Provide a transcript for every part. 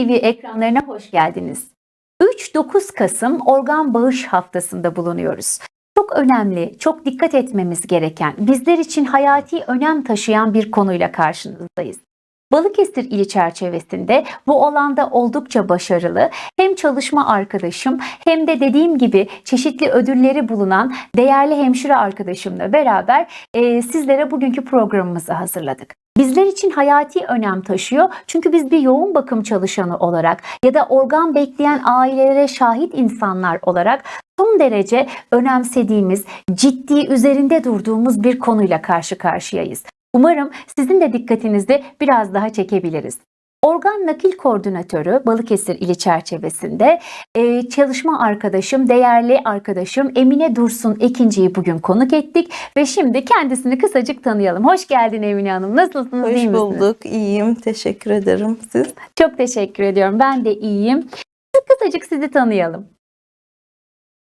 TV ekranlarına hoş geldiniz. 3-9 Kasım Organ Bağış Haftası'nda bulunuyoruz. Çok önemli, çok dikkat etmemiz gereken, bizler için hayati önem taşıyan bir konuyla karşınızdayız. Balıkesir ili çerçevesinde bu alanda oldukça başarılı hem çalışma arkadaşım hem de dediğim gibi çeşitli ödülleri bulunan değerli hemşire arkadaşımla beraber e, sizlere bugünkü programımızı hazırladık. Bizler için hayati önem taşıyor çünkü biz bir yoğun bakım çalışanı olarak ya da organ bekleyen ailelere şahit insanlar olarak son derece önemsediğimiz, ciddi üzerinde durduğumuz bir konuyla karşı karşıyayız. Umarım sizin de dikkatinizi biraz daha çekebiliriz. Organ Nakil Koordinatörü Balıkesir ili çerçevesinde e, çalışma arkadaşım, değerli arkadaşım Emine Dursun Ekinci'yi bugün konuk ettik ve şimdi kendisini kısacık tanıyalım. Hoş geldin Emine Hanım. Nasılsınız? Hoş iyi misiniz? bulduk. İyiyim. Teşekkür ederim. Siz? Çok teşekkür ediyorum. Ben de iyiyim. Kısacık sizi tanıyalım.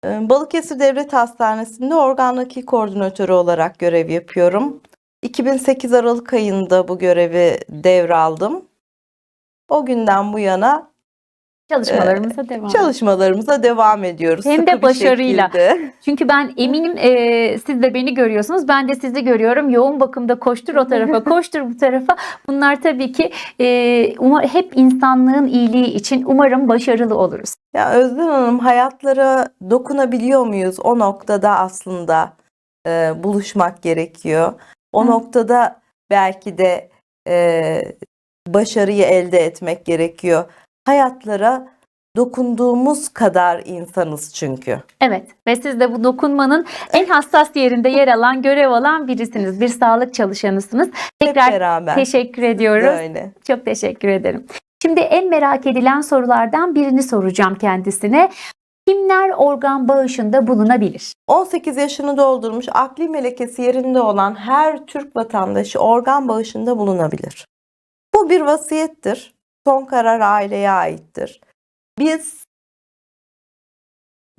Ee, Balıkesir Devlet Hastanesi'nde organ nakil koordinatörü olarak görev yapıyorum. 2008 Aralık ayında bu görevi devraldım. O günden bu yana Çalışmalarımıza devam edelim. çalışmalarımıza devam ediyoruz. Hem de başarıyla. Çünkü ben eminim e, siz de beni görüyorsunuz. Ben de sizi görüyorum. Yoğun bakımda koştur o tarafa, koştur bu tarafa. Bunlar tabii ki e, umar, hep insanlığın iyiliği için umarım başarılı oluruz. Ya Özlem Hanım hayatlara dokunabiliyor muyuz? O noktada aslında e, buluşmak gerekiyor. O Hı. noktada belki de e, başarıyı elde etmek gerekiyor. Hayatlara dokunduğumuz kadar insanız çünkü. Evet ve siz de bu dokunmanın en hassas yerinde yer alan, görev alan birisiniz. Bir sağlık çalışanısınız. Hep Tekrar beraber. teşekkür ediyoruz. Böyle. Çok teşekkür ederim. Şimdi en merak edilen sorulardan birini soracağım kendisine. Kimler organ bağışında bulunabilir? 18 yaşını doldurmuş, akli melekesi yerinde olan her Türk vatandaşı organ bağışında bulunabilir. Bu bir vasiyettir. Son karar aileye aittir. Biz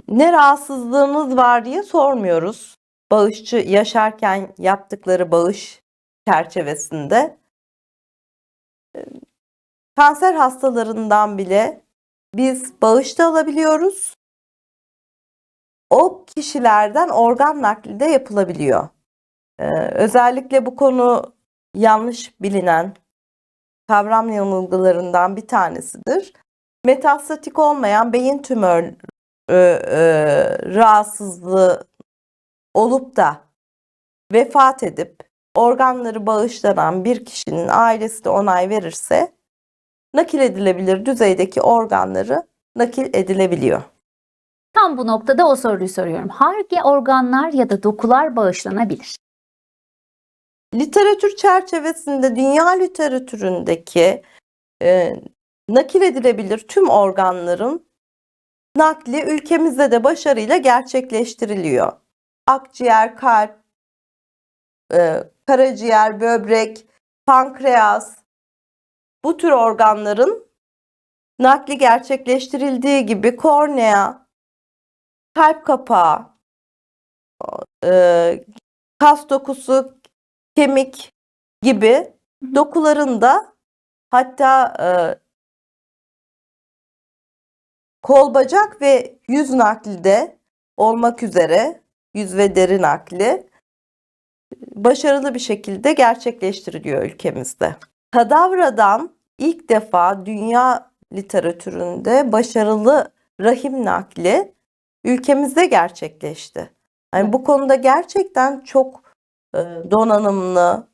ne rahatsızlığınız var diye sormuyoruz. Bağışçı yaşarken yaptıkları bağış çerçevesinde. Kanser hastalarından bile biz bağış da alabiliyoruz o kişilerden organ nakli de yapılabiliyor. Ee, özellikle bu konu yanlış bilinen kavram yanılgılarından bir tanesidir. Metastatik olmayan beyin tümör e, e, rahatsızlığı olup da vefat edip organları bağışlanan bir kişinin ailesi de onay verirse nakil edilebilir düzeydeki organları nakil edilebiliyor. Tam bu noktada o soruyu soruyorum. Hangi organlar ya da dokular bağışlanabilir? Literatür çerçevesinde dünya literatüründeki e, nakil edilebilir tüm organların nakli ülkemizde de başarıyla gerçekleştiriliyor. Akciğer, kalp, e, karaciğer, böbrek, pankreas bu tür organların nakli gerçekleştirildiği gibi kornea, kalp kapağı, e, kas dokusu, kemik gibi Hı hı. dokuların da hatta e, kol bacak ve yüz nakli de olmak üzere yüz ve deri nakli başarılı bir şekilde gerçekleştiriliyor ülkemizde. Kadavradan ilk defa dünya literatüründe başarılı rahim nakli ülkemizde gerçekleşti. Yani bu konuda gerçekten çok donanımlı,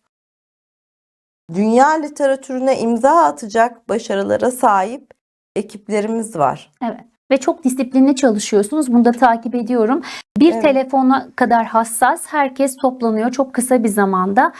dünya literatürüne imza atacak başarılara sahip ekiplerimiz var. Evet. Ve çok disiplinli çalışıyorsunuz. Bunu da takip ediyorum. Bir Evet. telefona kadar hassas. Herkes toplanıyor çok kısa bir zamanda.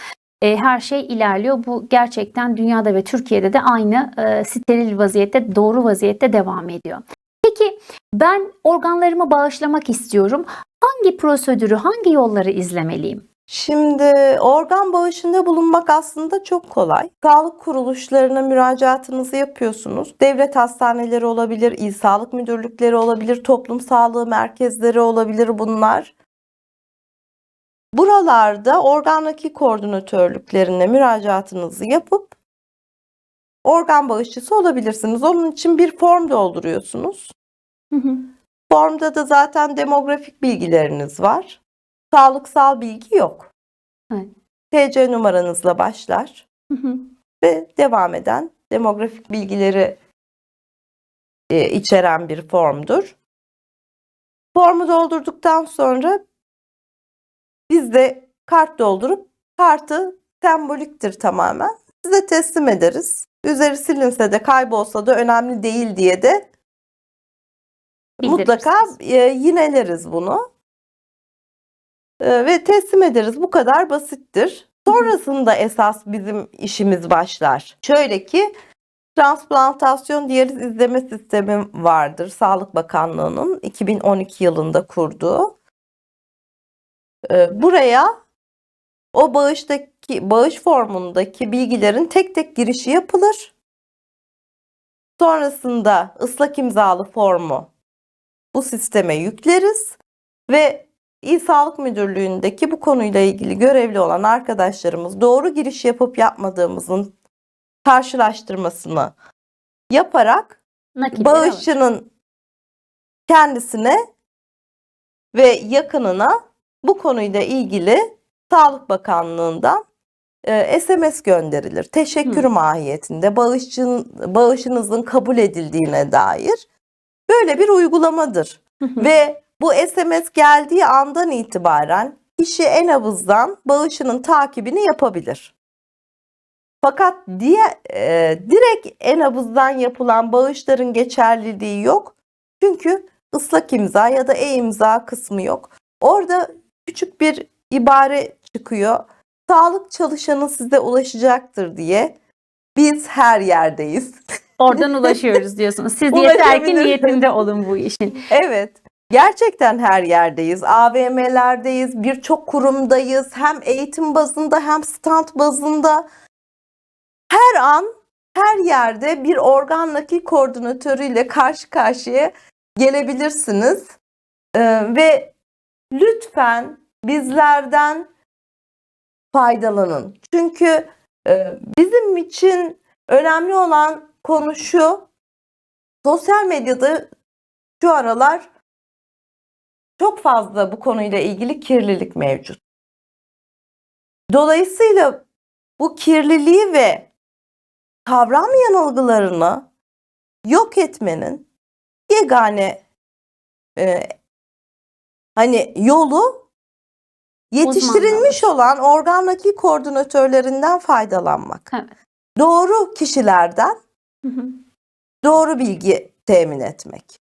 E, her şey ilerliyor. Bu gerçekten dünyada ve Türkiye'de de aynı e, steril vaziyette, doğru vaziyette devam ediyor. Peki ben organlarımı bağışlamak istiyorum. Hangi prosedürü, hangi yolları izlemeliyim? Şimdi organ bağışında bulunmak aslında çok kolay. Sağlık kuruluşlarına müracaatınızı yapıyorsunuz. Devlet hastaneleri olabilir, il sağlık müdürlükleri olabilir, toplum sağlığı merkezleri olabilir bunlar. Buralarda organ nakil koordinatörlüklerine müracaatınızı yapıp organ bağışçısı olabilirsiniz. Onun için bir form dolduruyorsunuz. Hı hı. Formda da zaten demografik bilgileriniz var. Sağlıksal bilgi yok. Evet. TC numaranızla başlar Hı hı. ve devam eden demografik bilgileri e, içeren bir formdur. Formu doldurduktan sonra biz de kart doldurup kartı semboliktir tamamen. Size teslim ederiz. Üzeri silinse de kaybolsa da önemli değil diye de mutlaka e, yineleriz bunu. E, ve teslim ederiz. Bu kadar basittir. Sonrasında esas bizim işimiz başlar. Şöyle ki transplantasyon diyaliz izleme sistemi vardır. Sağlık Bakanlığı'nın 2012 yılında kurduğu. E, buraya o bağıştaki bağış formundaki bilgilerin tek tek girişi yapılır. Sonrasında ıslak imzalı formu bu sisteme yükleriz ve İl Sağlık Müdürlüğü'ndeki bu konuyla ilgili görevli olan arkadaşlarımız doğru giriş yapıp yapmadığımızın karşılaştırmasını yaparak Nakilleri alır. bağışçının kendisine ve yakınına bu konuyla ilgili Sağlık Bakanlığı'ndan e, SMS gönderilir. Teşekkür Hı. mahiyetinde bağışçın, bağışınızın kabul edildiğine dair böyle bir uygulamadır. Ve bu SMS geldiği andan itibaren kişi en avızdan bağışının takibini yapabilir. Fakat diye e, direkt en avızdan yapılan bağışların geçerliliği yok. Çünkü ıslak imza ya da e-imza kısmı yok. Orada küçük bir ibare çıkıyor. Sağlık çalışanı size ulaşacaktır diye. Biz her yerdeyiz. Oradan ulaşıyoruz diyorsunuz. Siz yeter ki niyetinde olun bu işin. Evet. Gerçekten her yerdeyiz. AVM'lerdeyiz, birçok kurumdayız. Hem eğitim bazında hem stand bazında. Her an, her yerde bir organ nakil koordinatörüyle karşı karşıya gelebilirsiniz. Ee, ve lütfen bizlerden faydalanın. Çünkü e, bizim için önemli olan konu şu. Sosyal medyada şu aralar çok fazla bu konuyla ilgili kirlilik mevcut. Dolayısıyla bu kirliliği ve kavram yanılgılarını yok etmenin yegane e, hani yolu yetiştirilmiş olan organ nakil koordinatörlerinden faydalanmak. Evet. Doğru kişilerden Hı hı. doğru bilgi temin etmek.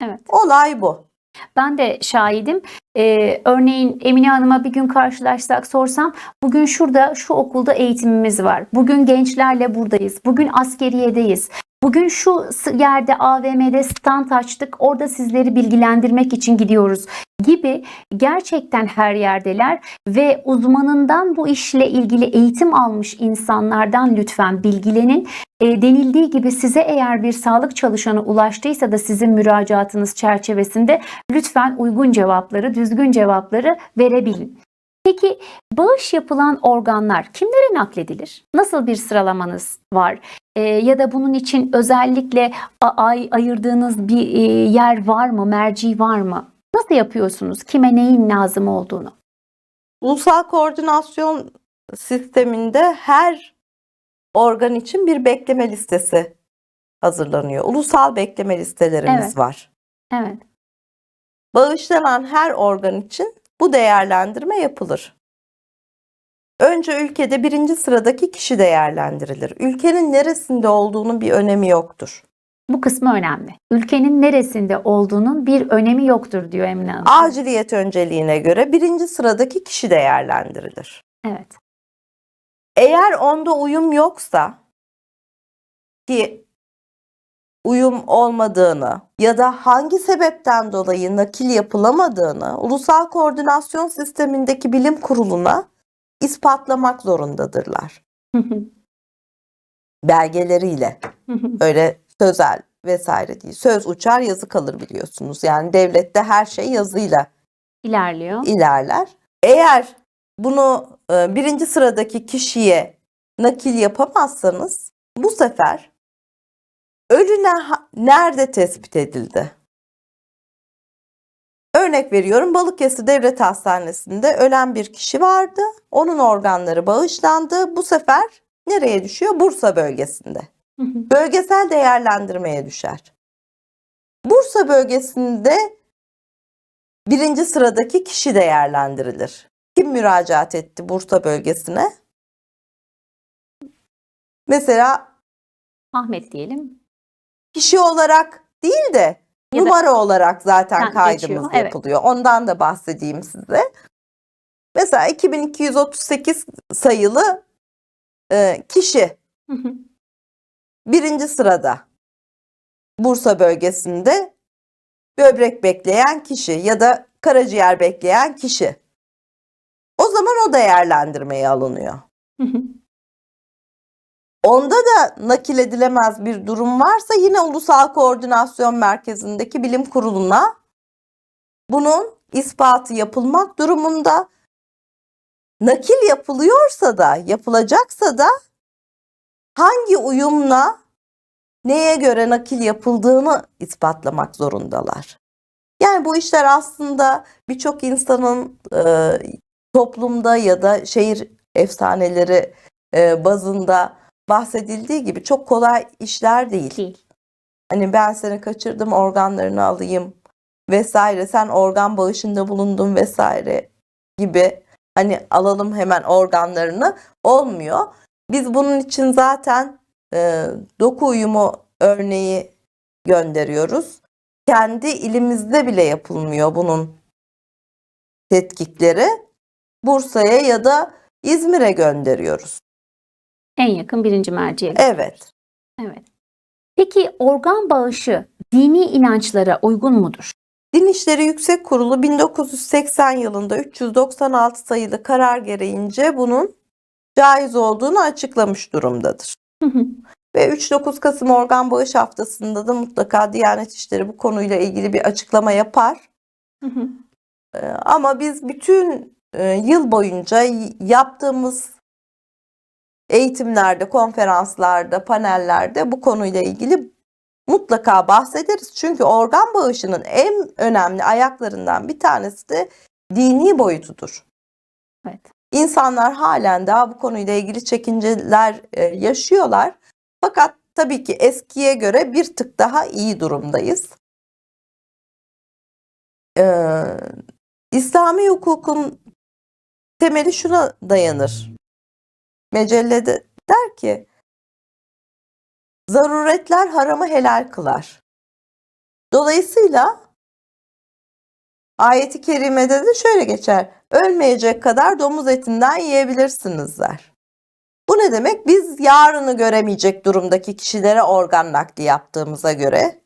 Evet. Olay bu. Ben de şahidim. Ee, örneğin Emine Hanım'a bir gün karşılaşsak sorsam bugün şurada şu okulda eğitimimiz var. Bugün gençlerle buradayız. Bugün askeriyedeyiz. Bugün şu yerde AVM'de stand açtık. Orada sizleri bilgilendirmek için gidiyoruz gibi gerçekten her yerdeler ve uzmanından bu işle ilgili eğitim almış insanlardan lütfen bilgilenin. E, denildiği gibi size eğer bir sağlık çalışanı ulaştıysa da sizin müracaatınız çerçevesinde lütfen uygun cevapları, düzgün cevapları verebilin. Peki bağış yapılan organlar kimlere nakledilir? Nasıl bir sıralamanız var? E, ya da bunun için özellikle ay ayırdığınız bir e, yer var mı, merci var mı? Nasıl yapıyorsunuz? Kime neyin lazım olduğunu? Ulusal koordinasyon sisteminde her organ için bir bekleme listesi hazırlanıyor. Ulusal bekleme listelerimiz Evet. var. Evet. Bağışlanan her organ için bu değerlendirme yapılır. Önce ülkede birinci sıradaki kişi değerlendirilir. Ülkenin neresinde olduğunun bir önemi yoktur. Bu kısmı önemli. Ülkenin neresinde olduğunun bir önemi yoktur diyor Emine Hanım. Aciliyet önceliğine göre birinci sıradaki kişi değerlendirilir. Evet. Eğer onda uyum yoksa ki uyum olmadığını ya da hangi sebepten dolayı nakil yapılamadığını Ulusal Koordinasyon Sistemindeki bilim kuruluna ispatlamak zorundadırlar. Belgeleriyle. Öyle sözel vesaire değil. Söz uçar yazı kalır biliyorsunuz. Yani devlette her şey yazıyla İlerliyor. ilerler. Eğer bunu e, birinci sıradaki kişiye nakil yapamazsanız bu sefer ölü ne- nerede tespit edildi? Örnek veriyorum Balıkesir Devlet Hastanesi'nde ölen bir kişi vardı. Onun organları bağışlandı. Bu sefer nereye düşüyor? Bursa bölgesinde. Bölgesel değerlendirmeye düşer. Bursa bölgesinde birinci sıradaki kişi değerlendirilir. Kim müracaat etti Bursa bölgesine? Mesela Ahmet diyelim. kişi olarak değil de Ya da- numara olarak zaten kaydımız geçiyor, evet. yapılıyor. Ondan da bahsedeyim size. Mesela 2238 sayılı e, kişi Hı hı. birinci sırada Bursa bölgesinde böbrek bekleyen kişi ya da karaciğer bekleyen kişi. O zaman o değerlendirmeye alınıyor. Hı hı. Onda da nakil edilemez bir durum varsa yine Ulusal Koordinasyon Merkezi'ndeki bilim kuruluna bunun ispatı yapılmak durumunda nakil yapılıyorsa da yapılacaksa da hangi uyumla neye göre nakil yapıldığını ispatlamak zorundalar. Yani bu işler aslında birçok insanın e, toplumda ya da şehir efsaneleri e, bazında bahsedildiği gibi çok kolay işler değil. Değil. Hani ben seni kaçırdım organlarını alayım vesaire sen organ bağışında bulundun vesaire gibi hani alalım hemen organlarını olmuyor. Biz bunun için zaten e, doku uyumu örneği gönderiyoruz. Kendi ilimizde bile yapılmıyor bunun tetkikleri. Bursa'ya ya da İzmir'e gönderiyoruz. En yakın birinci merciye. Evet. Evet. Peki organ bağışı dini inançlara uygun mudur? Din İşleri Yüksek Kurulu 1980 yılında 396 sayılı karar gereğince bunun caiz olduğunu açıklamış durumdadır. Hı hı. Ve 3-9 Kasım Organ Bağış Haftası'nda da mutlaka Diyanet İşleri bu konuyla ilgili bir açıklama yapar. Hı hı. Ee, Ama biz bütün e, yıl boyunca yaptığımız eğitimlerde, konferanslarda, panellerde bu konuyla ilgili mutlaka bahsederiz. Çünkü organ bağışının en önemli ayaklarından bir tanesi de dini boyutudur. Evet. İnsanlar halen daha bu konuyla ilgili çekinceler e, yaşıyorlar. Fakat tabii ki eskiye göre bir tık daha iyi durumdayız. Ee, İslami hukukun temeli şuna dayanır. Mecellede der ki zaruretler haramı helal kılar. Dolayısıyla ayeti kerimede de şöyle geçer. Ölmeyecek kadar domuz etinden yiyebilirsiniz der. Bu ne demek? Biz yarını göremeyecek durumdaki kişilere organ nakli yaptığımıza göre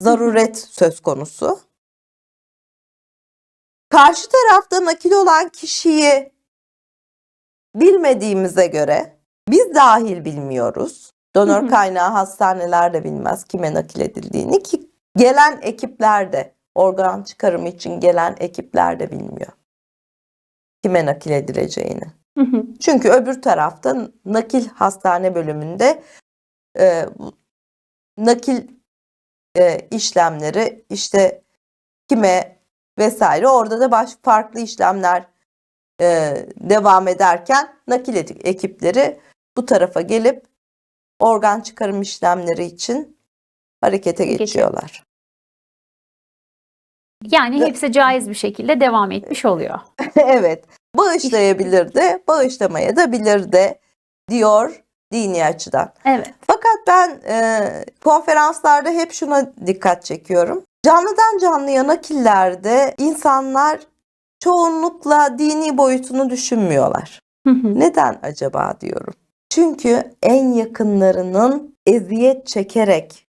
zaruret söz konusu. Karşı tarafta nakil olan kişiyi bilmediğimize göre biz dahil bilmiyoruz. Donör kaynağı hastaneler de bilmez kime nakil edildiğini ki gelen ekipler de organ çıkarımı için gelen ekipler de bilmiyor kime nakil edileceğini. Çünkü öbür tarafta nakil hastane bölümünde e, nakil e, işlemleri işte kime vesaire orada da baş farklı işlemler e, devam ederken nakil ekipleri bu tarafa gelip organ çıkarım işlemleri için harekete Geçiyor. geçiyorlar. Yani hepsi caiz bir şekilde devam etmiş oluyor. evet. Bağışlayabilir de, bağışlamaya da bilir de diyor dini açıdan. Evet. Fakat ben e, konferanslarda hep şuna dikkat çekiyorum. Canlıdan canlıya nakillerde insanlar çoğunlukla dini boyutunu düşünmüyorlar. Hı hı. Neden acaba diyorum. Çünkü en yakınlarının eziyet çekerek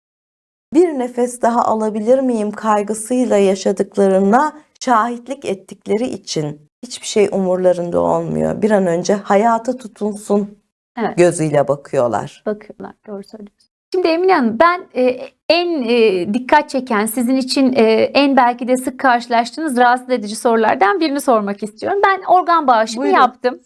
bir nefes daha alabilir miyim kaygısıyla yaşadıklarına şahitlik ettikleri için hiçbir şey umurlarında olmuyor. Bir an önce hayata tutunsun Evet. gözüyle bakıyorlar. Bakıyorlar. Doğru söylüyorsun. Şimdi Emine Hanım ben e, en e, dikkat çeken sizin için e, en belki de sık karşılaştığınız rahatsız edici sorulardan birini sormak istiyorum. Ben organ bağışımı Buyurun. yaptım.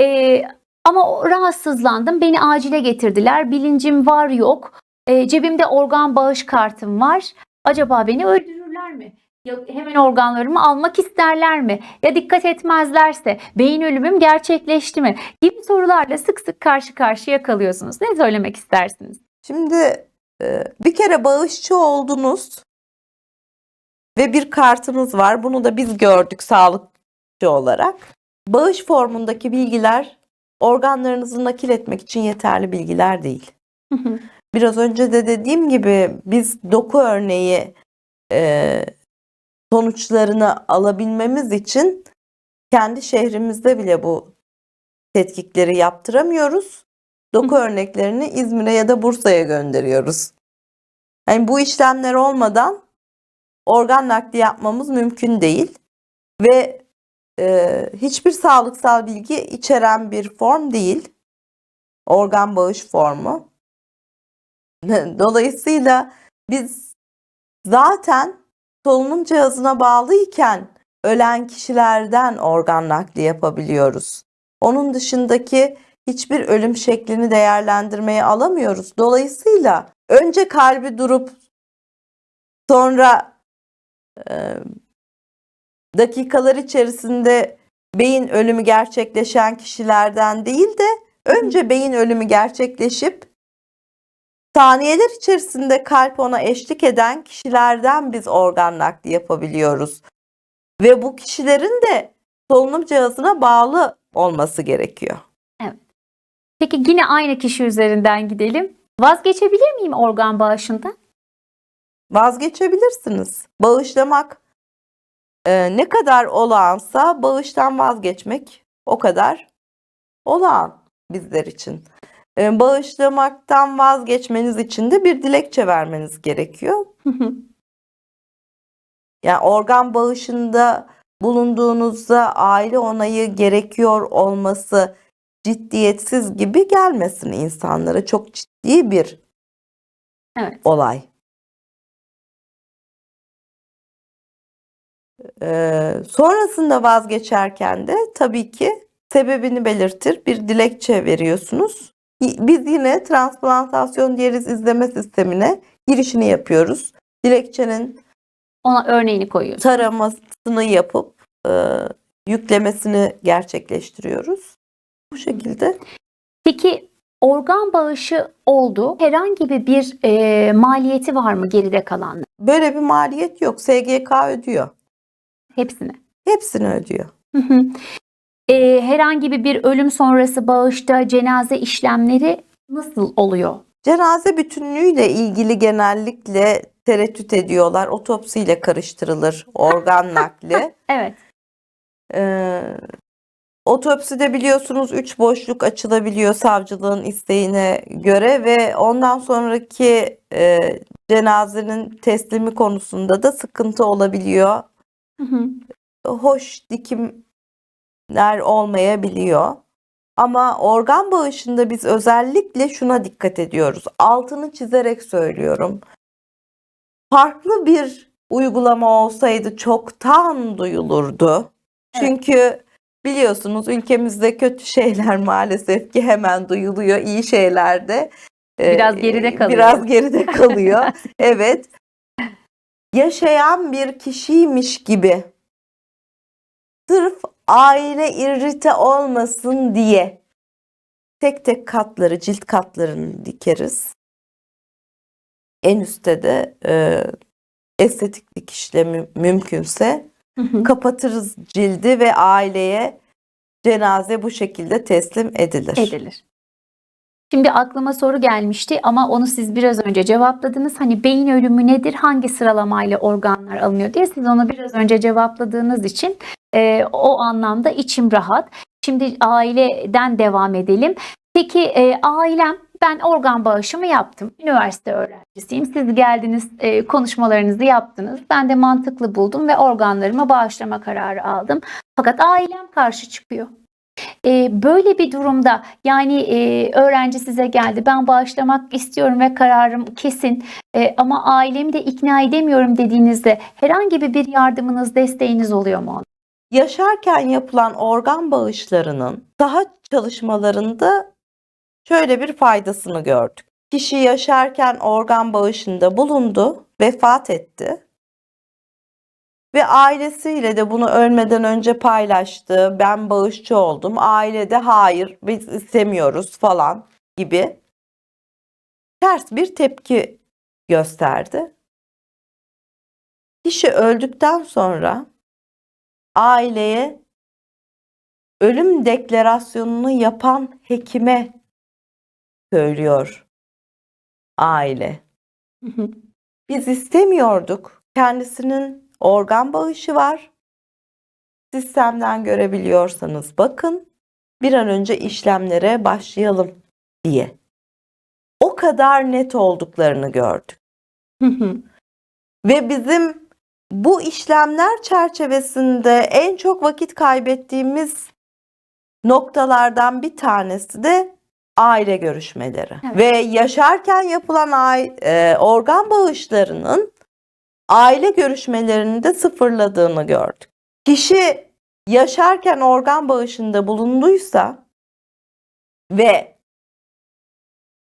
E, Ama rahatsızlandım. Beni acile getirdiler. Bilincim var yok. E, cebimde organ bağış kartım var. Acaba beni öldürürler mi? Ya hemen organlarımı almak isterler mi? Ya dikkat etmezlerse beyin ölümüm gerçekleşti mi? Gibi sorularla sık sık karşı karşıya kalıyorsunuz. Ne söylemek istersiniz? Şimdi e, bir kere bağışçı oldunuz ve bir kartınız var. Bunu da biz gördük sağlıkçı olarak. Bağış formundaki bilgiler organlarınızı nakil etmek için yeterli bilgiler değil. Biraz önce de dediğim gibi biz doku örneği e, sonuçlarını alabilmemiz için kendi şehrimizde bile bu tetkikleri yaptıramıyoruz. Doku örneklerini İzmir'e ya da Bursa'ya gönderiyoruz. Yani bu işlemler olmadan organ nakli yapmamız mümkün değil ve e, hiçbir sağlıksal bilgi içeren bir form değil. Organ bağış formu. Dolayısıyla biz zaten solunum cihazına bağlıyken ölen kişilerden organ nakli yapabiliyoruz. Onun dışındaki hiçbir ölüm şeklini değerlendirmeye alamıyoruz. Dolayısıyla önce kalbi durup sonra e, dakikalar içerisinde beyin ölümü gerçekleşen kişilerden değil de önce beyin ölümü gerçekleşip saniyeler içerisinde kalp ona eşlik eden kişilerden biz organ nakli yapabiliyoruz. Ve bu kişilerin de solunum cihazına bağlı olması gerekiyor. Peki yine aynı kişi üzerinden gidelim. Vazgeçebilir miyim organ bağışından? Vazgeçebilirsiniz. Bağışlamak e, ne kadar olağansa bağıştan vazgeçmek o kadar olağan bizler için. E, bağışlamaktan vazgeçmeniz için de bir dilekçe vermeniz gerekiyor. Yani organ bağışında bulunduğunuzda aile onayı gerekiyor olması ciddiyetsiz gibi gelmesin insanlara. Çok ciddi bir Evet. olay. Ee, sonrasında vazgeçerken de tabii ki sebebini belirtir, bir dilekçe veriyorsunuz. Biz yine transplantasyon diyaliz izleme sistemine girişini yapıyoruz. Dilekçenin Ona örneğini koyuyorsun. taramasını yapıp e, yüklemesini gerçekleştiriyoruz. Bu şekilde. Peki organ bağışı oldu. Herhangi bir e, maliyeti var mı geride kalan? Böyle bir maliyet yok. SGK ödüyor. Hepsini. Hepsini ödüyor. Hı hı. E, herhangi bir bir ölüm sonrası bağışta cenaze işlemleri nasıl oluyor? Cenaze bütünlüğüyle ilgili genellikle tereddüt ediyorlar. Otopsiyle karıştırılır organ nakli. Evet. Ee, otopside biliyorsunuz üç boşluk açılabiliyor savcılığın isteğine göre ve ondan sonraki e, cenazenin teslimi konusunda da sıkıntı olabiliyor. Hı hı. Hoş dikimler olmayabiliyor. Ama organ bağışında biz özellikle şuna dikkat ediyoruz. Altını çizerek söylüyorum. Farklı bir uygulama olsaydı çoktan duyulurdu. Evet. Çünkü biliyorsunuz ülkemizde kötü şeyler maalesef ki hemen duyuluyor. İyi şeyler de e, Biraz geride kalıyor. Biraz geride kalıyor. evet. Yaşayan bir kişiymiş gibi sırf aile irrite olmasın diye tek tek katları, cilt katlarını dikeriz. En üstte de e, estetik dikişle mü- mümkünse. Kapatırız cildi ve aileye cenaze bu şekilde teslim edilir. edilir. Şimdi aklıma soru gelmişti ama onu siz biraz önce cevapladınız. Hani beyin ölümü nedir? Hangi sıralamayla organlar alınıyor diye siz onu biraz önce cevapladığınız için e, o anlamda içim rahat. Şimdi aileden devam edelim. Peki e, ailem ben organ bağışımı yaptım. Üniversite öğrencisiyim. Siz geldiniz, e, konuşmalarınızı yaptınız. Ben de mantıklı buldum ve organlarımı bağışlama kararı aldım. Fakat ailem karşı çıkıyor. E, böyle bir durumda yani e, öğrenci size geldi ben bağışlamak istiyorum ve kararım kesin E, ama ailemi de ikna edemiyorum dediğinizde herhangi bir yardımınız desteğiniz oluyor mu? yaşarken yapılan organ bağışlarının saha çalışmalarında şöyle bir faydasını gördük. Kişi yaşarken organ bağışında bulundu, vefat etti. Ve ailesiyle de bunu ölmeden önce paylaştı. Ben bağışçı oldum. Ailede hayır biz istemiyoruz falan gibi ters bir tepki gösterdi. Kişi öldükten sonra aileye ölüm deklarasyonunu yapan hekime söylüyor aile. Biz istemiyorduk. Kendisinin organ bağışı var. Sistemden görebiliyorsanız bakın. Bir an önce işlemlere başlayalım diye. O kadar net olduklarını gördük. Ve bizim bu işlemler çerçevesinde en çok vakit kaybettiğimiz noktalardan bir tanesi de aile görüşmeleri. Evet. Ve yaşarken yapılan ai- e, organ bağışlarının aile görüşmelerini de sıfırladığını gördük. Kişi yaşarken organ bağışında bulunduysa ve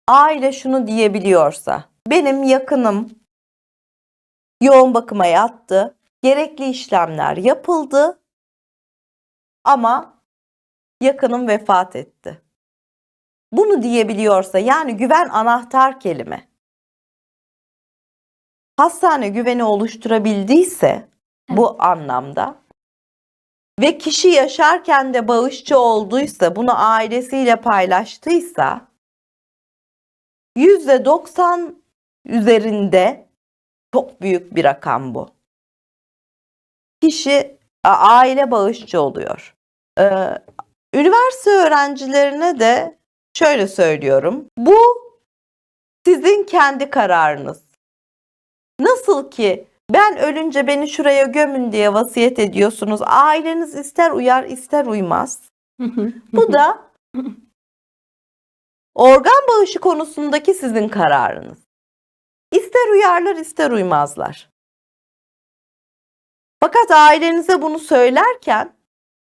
aile şunu diyebiliyorsa benim yakınım yoğun bakıma yattı, gerekli işlemler yapıldı ama yakınım vefat etti. Bunu diyebiliyorsa yani güven anahtar kelime. Hastane güveni oluşturabildiyse bu anlamda ve kişi yaşarken de bağışçı olduysa, bunu ailesiyle paylaştıysa %90 üzerinde çok büyük bir rakam bu. Kişi aile bağışçı oluyor. Ee, üniversite öğrencilerine de şöyle söylüyorum. Bu sizin kendi kararınız. Nasıl ki ben ölünce beni şuraya gömün diye vasiyet ediyorsunuz. Aileniz ister uyar ister uymaz. Bu da organ bağışı konusundaki sizin kararınız. İster uyarlar ister uymazlar. Fakat ailenize bunu söylerken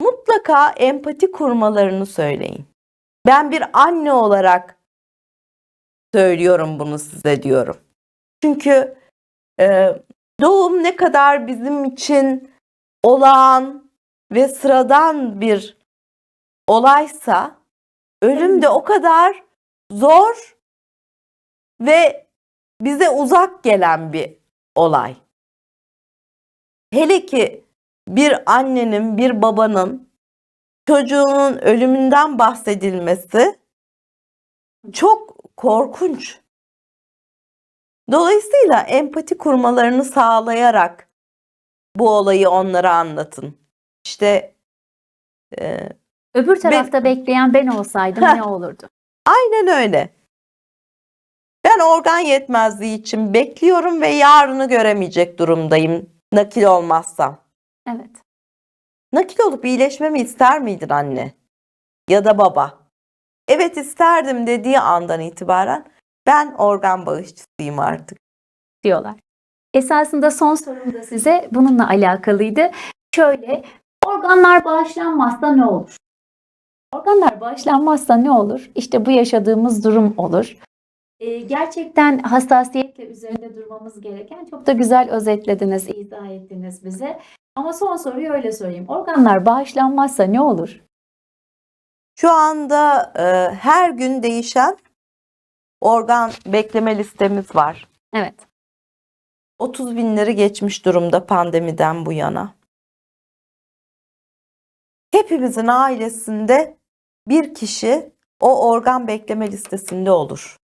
mutlaka empati kurmalarını söyleyin. Ben bir anne olarak söylüyorum bunu size diyorum. Çünkü e, doğum ne kadar bizim için olağan ve sıradan bir olaysa ölüm de o kadar zor ve bize uzak gelen bir olay. Hele ki bir annenin, bir babanın çocuğunun ölümünden bahsedilmesi çok korkunç. Dolayısıyla empati kurmalarını sağlayarak bu olayı onlara anlatın. İşte e, Öbür tarafta bekleyen ben olsaydım ne olurdu? Aynen öyle. Ben organ yetmezliği için bekliyorum ve yarını göremeyecek durumdayım nakil olmazsam. Evet. Nakil olup iyileşmemi ister miydin anne? Ya da baba? Evet isterdim dediği andan itibaren ben organ bağışçısıyım artık. diyorlar. Esasında son sorum da size bununla alakalıydı. Şöyle, organlar bağışlanmazsa ne olur? Organlar bağışlanmazsa ne olur? İşte bu yaşadığımız durum olur. Ee, gerçekten hassasiyetle üzerinde durmamız gereken çok da güzel özetlediniz, izah ettiniz bize. Ama son soruyu öyle sorayım. Organlar bağışlanmazsa ne olur? Şu anda e, her gün değişen organ bekleme listemiz var. Evet. 30 binleri geçmiş durumda pandemiden bu yana. Hepimizin ailesinde bir kişi o organ bekleme listesinde olur.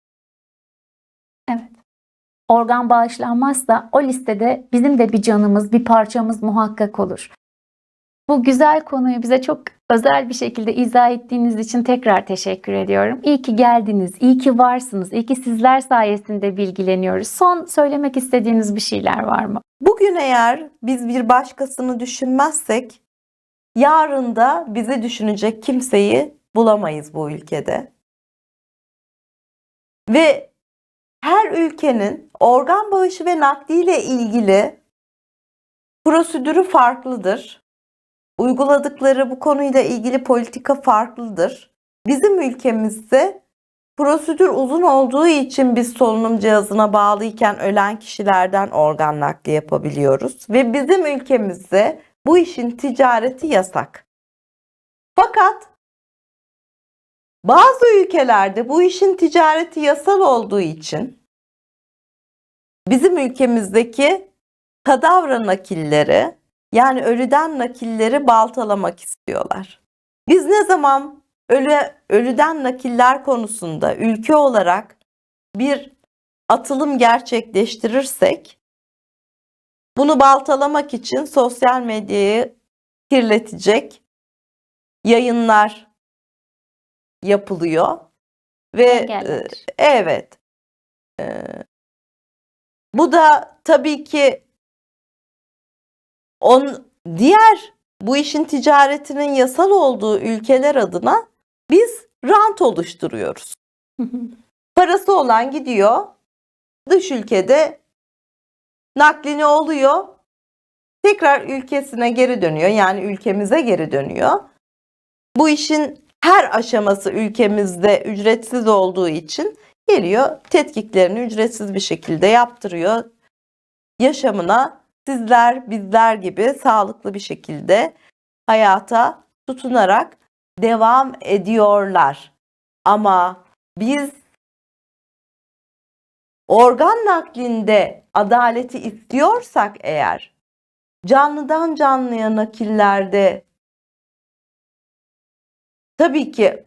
Organ bağışlanmazsa o listede bizim de bir canımız, bir parçamız muhakkak olur. Bu güzel konuyu bize çok özel bir şekilde izah ettiğiniz için tekrar teşekkür ediyorum. İyi ki geldiniz, iyi ki varsınız, iyi ki sizler sayesinde bilgileniyoruz. Son söylemek istediğiniz bir şeyler var mı? Bugün eğer biz bir başkasını düşünmezsek yarın da bizi düşünecek kimseyi bulamayız bu ülkede. Ve her ülkenin organ bağışı ve nakliyle ilgili prosedürü farklıdır. uyguladıkları bu konuyla ilgili politika farklıdır. Bizim ülkemizde prosedür uzun olduğu için biz solunum cihazına bağlıyken ölen kişilerden organ nakli yapabiliyoruz ve bizim ülkemizde bu işin ticareti yasak. Fakat bazı ülkelerde bu işin ticareti yasal olduğu için bizim ülkemizdeki kadavra nakilleri yani ölüden nakilleri baltalamak istiyorlar. Biz ne zaman ölü, ölüden nakiller konusunda ülke olarak bir atılım gerçekleştirirsek bunu baltalamak için sosyal medyayı kirletecek yayınlar yapılıyor ve e, evet e, bu da tabii ki on diğer bu işin ticaretinin yasal olduğu ülkeler adına biz rant oluşturuyoruz. Parası olan gidiyor dış ülkede naklini oluyor. Tekrar ülkesine geri dönüyor. Yani ülkemize geri dönüyor. Bu işin her aşaması ülkemizde ücretsiz olduğu için geliyor tetkiklerini ücretsiz bir şekilde yaptırıyor. Yaşamına sizler bizler gibi sağlıklı bir şekilde hayata tutunarak devam ediyorlar. Ama biz organ naklinde adaleti istiyorsak eğer canlıdan canlıya nakillerde tabii ki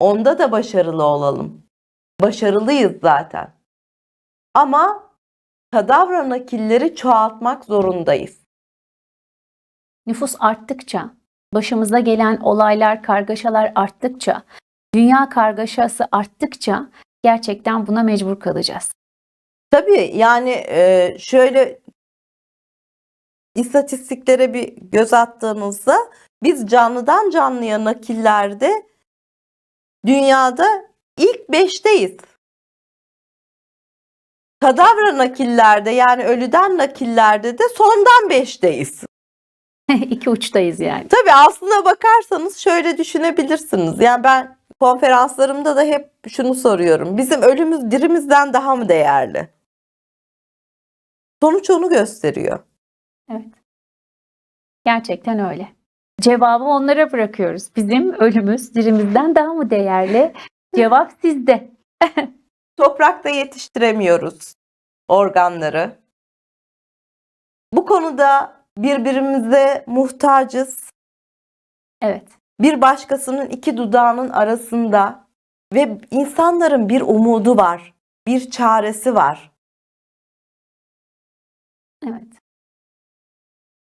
onda da başarılı olalım. Başarılıyız zaten. Ama kadavra nakilleri çoğaltmak zorundayız. Nüfus arttıkça, başımıza gelen olaylar, kargaşalar arttıkça, dünya kargaşası arttıkça gerçekten buna mecbur kalacağız. Tabii yani e, şöyle istatistiklere bir göz attığımızda biz canlıdan canlıya nakillerde dünyada ilk beşteyiz. Kadavra nakillerde yani ölüden nakillerde de sondan beşteyiz. İki uçtayız yani. Tabii aslına bakarsanız şöyle düşünebilirsiniz. Yani ben konferanslarımda da hep şunu soruyorum. Bizim ölümüz dirimizden daha mı değerli? Sonuç onu gösteriyor. Gerçekten öyle. Cevabı onlara bırakıyoruz. Bizim ölümüz dirimizden daha mı değerli? Cevap sizde. Toprakta yetiştiremiyoruz organları. Bu konuda birbirimize muhtacız. Evet. Bir başkasının iki dudağının arasında ve insanların bir umudu var, bir çaresi var. Evet.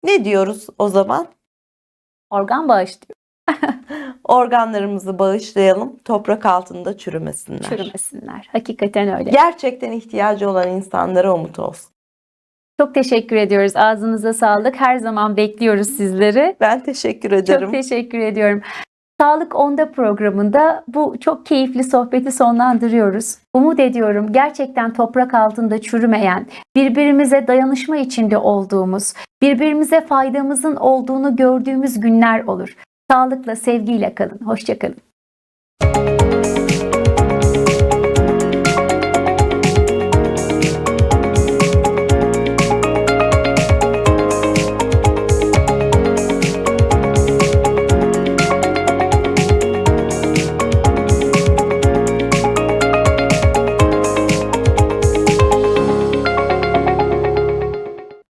Ne diyoruz o zaman? Organ bağışlıyor. Organlarımızı bağışlayalım, toprak altında çürümesinler. Çürümesinler. Hakikaten öyle. Gerçekten ihtiyacı olan insanlara umut olsun. Çok teşekkür ediyoruz. Ağzınıza sağlık. Her zaman bekliyoruz sizleri. Ben teşekkür ederim. Çok teşekkür ediyorum. Sağlık Onda programında bu çok keyifli sohbeti sonlandırıyoruz. Umut ediyorum gerçekten toprak altında çürümeyen, birbirimize dayanışma içinde olduğumuz, birbirimize faydamızın olduğunu gördüğümüz günler olur. Sağlıkla, sevgiyle kalın. Hoşçakalın.